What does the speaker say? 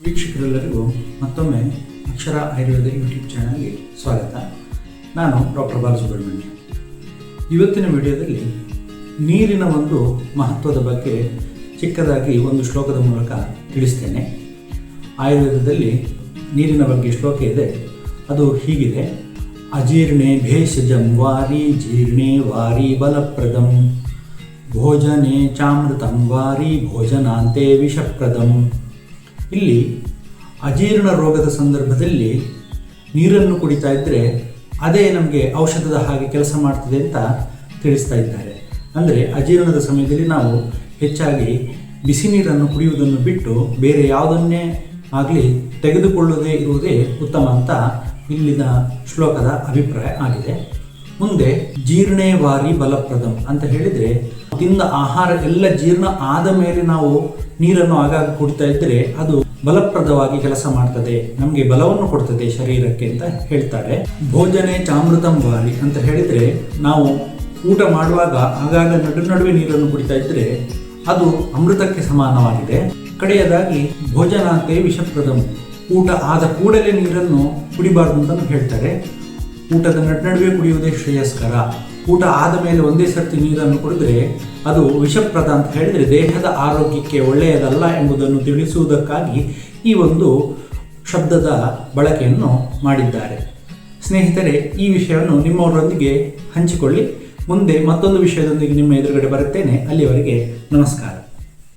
ವೀಕ್ಷಕರೆಲ್ಲರಿಗೂ ಮತ್ತೊಮ್ಮೆ ಅಕ್ಷರ ಆಯುರ್ವೇದ ಯೂಟ್ಯೂಬ್ ಚಾನಲ್ಗೆ ಸ್ವಾಗತ. ನಾನು ಡಾಕ್ಟರ್ ಬಾಲಸುಬ್ರಹ್ಮಣ್ಯ ಇವತ್ತಿನ ವಿಡಿಯೋದಲ್ಲಿ ನೀರಿನ ಒಂದು ಮಹತ್ವದ ಬಗ್ಗೆ ಚಿಕ್ಕದಾಗಿ ಒಂದು ಶ್ಲೋಕದ ಮೂಲಕ ತಿಳಿಸ್ತೇನೆ. ಆಯುರ್ವೇದದಲ್ಲಿ ನೀರಿನ ಬಗ್ಗೆ ಶ್ಲೋಕ ಇದೆ. ಅದು ಹೀಗಿದೆ. ಅಜೀರ್ಣೆ ಭೇಷಜಂ ವಾರಿ ಜೀರ್ಣೆ ವಾರಿ ಬಲಪ್ರದಂ. ಭೋಜನೆ ಚಾಮೃತಂ ವಾರಿ ಭೋಜನಾಂತೆ ವಿಷಪ್ರದಂ. ಇಲ್ಲಿ ಅಜೀರ್ಣ ರೋಗದ ಸಂದರ್ಭದಲ್ಲಿ ನೀರನ್ನು ಕುಡಿತಾ ಇದ್ದರೆ ಅದೇ ನಮಗೆ ಔಷಧದ ಹಾಗೆ ಕೆಲಸ ಮಾಡ್ತದೆ ಅಂತ ತಿಳಿಸ್ತಾ ಇದ್ದಾರೆ. ಅಂದರೆ ಅಜೀರ್ಣದ ಸಮಯದಲ್ಲಿ ನಾವು ಹೆಚ್ಚಾಗಿ ಬಿಸಿ ನೀರನ್ನು ಕುಡಿಯುವುದನ್ನು ಬಿಟ್ಟು ಬೇರೆ ಯಾವುದನ್ನೇ ಆಗಲಿ ತೆಗೆದುಕೊಳ್ಳದೇ ಇರುವುದೇ ಉತ್ತಮ ಅಂತ ಇಲ್ಲಿನ ಶ್ಲೋಕದ ಅಭಿಪ್ರಾಯ ಆಗಿದೆ. ಮುಂದೆ ಜೀರ್ಣೇ ವಾರಿ ಬಲಪ್ರದಂ ಅಂತ ಹೇಳಿದರೆ ತಿಂದ ಆಹಾರ ಎಲ್ಲ ಜೀರ್ಣ ಆದ ಮೇಲೆ ನಾವು ನೀರನ್ನು ಆಗಾಗ ಕುಡಿತಾ ಇದ್ದರೆ ಅದು ಬಲಪ್ರದವಾಗಿ ಕೆಲಸ ಮಾಡ್ತದೆ, ನಮಗೆ ಬಲವನ್ನು ಕೊಡ್ತದೆ ಶರೀರಕ್ಕೆ ಅಂತ ಹೇಳ್ತಾರೆ. ಭೋಜನೆ ಚಾಮೃತಂ ವಾರಿ ಅಂತ ಹೇಳಿದರೆ ನಾವು ಊಟ ಮಾಡುವಾಗ ಆಗಾಗ ನಡು ನಡುವೆ ನೀರನ್ನು ಕುಡಿತಾ ಇದ್ದರೆ ಅದು ಅಮೃತಕ್ಕೆ ಸಮಾನವಾಗಿದೆ. ಕಡೆಯದಾಗಿ ಭೋಜನ ಅಂತೆ ವಿಷಪ್ರದಂ, ಊಟ ಆದ ಕೂಡಲೇ ನೀರನ್ನು ಕುಡಿಬಾರ್ದು ಅಂತ ಹೇಳ್ತಾರೆ. ಊಟದ ನಡುವೆ ಕುಡಿಯುವುದೇ ಶ್ರೇಯಸ್ಕರ. ಊಟ ಆದ ಮೇಲೆ ಒಂದೇ ಸರ್ತಿ ನೀರನ್ನು ಕುಡಿದ್ರೆ ಅದು ವಿಷಪ್ರದ ಅಂತ ಹೇಳಿದರೆ ದೇಹದ ಆರೋಗ್ಯಕ್ಕೆ ಒಳ್ಳೆಯದಲ್ಲ ಎಂಬುದನ್ನು ತಿಳಿಸುವುದಕ್ಕಾಗಿ ಈ ಒಂದು ಶಬ್ದದ ಬಳಕೆಯನ್ನು ಮಾಡಿದ್ದಾರೆ. ಸ್ನೇಹಿತರೆ, ಈ ವಿಷಯವನ್ನು ನಿಮ್ಮವರೊಂದಿಗೆ ಹಂಚಿಕೊಳ್ಳಿ. ಮುಂದೆ ಮತ್ತೊಂದು ವಿಷಯದೊಂದಿಗೆ ನಿಮ್ಮ ಎದುರುಗಡೆ ಬರುತ್ತೇನೆ. ಅಲ್ಲಿಯವರೆಗೆ ನಮಸ್ಕಾರ.